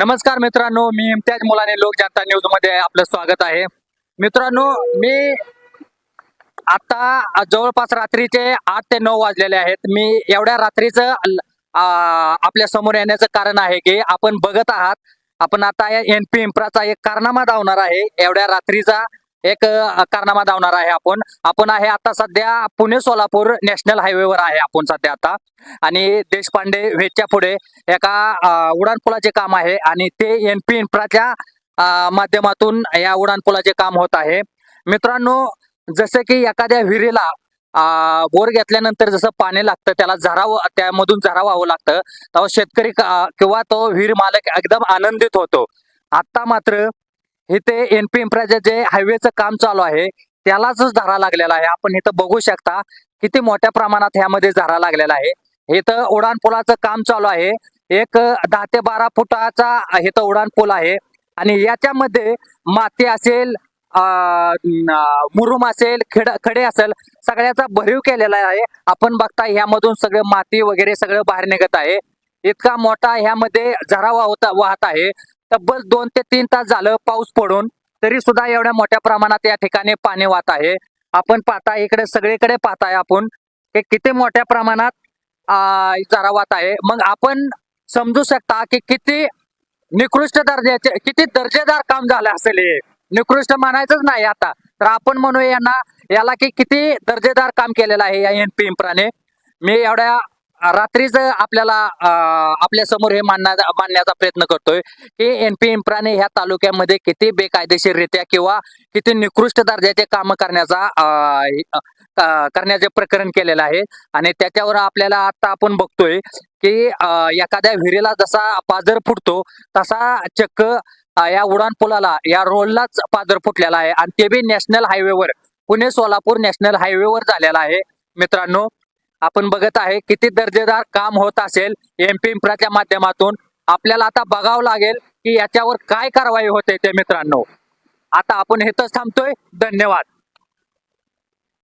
नमस्कार मित्रांनो मी इम्तियाज मुलाने लोक जनता न्यूजमध्ये आपलं स्वागत आहे. मित्रांनो मी आता जवळपास रात्रीचे आठ ते नऊ वाजलेले आहेत. मी एवढ्या रात्रीचं आपल्यासमोर येण्याचं कारण आहे की आपण बघत आहात. आपण आता एन पी इम्प्राचा एक कारनामा धावणार आहे. एवढ्या रात्रीचा एक कारनामा धावणार आहे आपण. आपण आहे आता सध्या पुणे सोलापूर नॅशनल हायवेवर आहे आपण सध्या आता. आणि देशपांडे व्हेजच्या पुढे एका उडाणपुलाचे काम आहे आणि ते एन पी इन्फ्राच्या माध्यमातून या उड्डाणपुलाचे काम होत आहे. मित्रांनो जसे की एखाद्या विहिरीला बोर घेतल्यानंतर जसं पाणी लागतं त्याला झराव त्यामधून झरा व्हावं लागतं तेव्हा शेतकरी किंवा तो विहीर मालक एकदम आनंदित होतो. आता मात्र इथे एन पी इन्फ्राचे जे हायवेचं काम चालू आहे त्यालाच झारा लागलेला आहे. आपण इथं बघू शकता किती मोठ्या प्रमाणात ह्यामध्ये झारा लागलेला आहे. इथं उड्डाणपुलाचं काम चालू आहे. एक दहा ते बारा फुटाचा इथं उड्डाणपूल आहे. आणि याच्यामध्ये माती असेल मुरुम असेल खेड खडे असेल सगळ्याचा भरीव केलेला आहे. आपण बघता ह्यामधून सगळे माती वगैरे सगळं बाहेर निघत आहे. इतका मोठा ह्यामध्ये झरा वाहत वाहत आहे. तब्बल दोन ते तीन तास झालं पाऊस पडून तरी सुद्धा एवढ्या मोठ्या प्रमाणात या ठिकाणी पाणी वाहत आहे. आपण पाहता इकडे सगळीकडे पाहताय आपण हे किती मोठ्या प्रमाणात जरा वाहत आहे. मग आपण समजू शकता की किती निकृष्ट दर्जाचे किती दर्जेदार काम झालं असेल हे. निकृष्ट म्हणायचंच नाही आता. तर आपण म्हणू यांना याला की किती दर्जेदार काम केलेलं आहे या एन पी इम्प्राने मी एवढ्या रात्रीच आपल्याला आपल्यासमोर हे मांडण्याचा मांडण्याचा प्रयत्न करतोय की एन पी इम्प्राने ह्या तालुक्यामध्ये किती बेकायदेशीररित्या किंवा किती निकृष्ट दर्जाचे काम करण्याचा करण्याचे प्रकरण केलेलं आहे. आणि त्याच्यावर आपल्याला आता आपण बघतोय की एखाद्या विहिरीला जसा पाजर फुटतो तसा चक्क या उडान पुलाला या रोडलाच पाजर फुटलेला आहे. आणि ते बी नॅशनल हायवेवर पुणे सोलापूर नॅशनल हायवेवर झालेला आहे. मित्रांनो आपण बघत आहे किती दर्जेदार काम होत असेल एम पी माध्यमातून. आपल्याला आता बघावं लागेल की याच्यावर काय कारवाई होते ते मित्रांनो. आता आपण इथंच थांबतोय. धन्यवाद.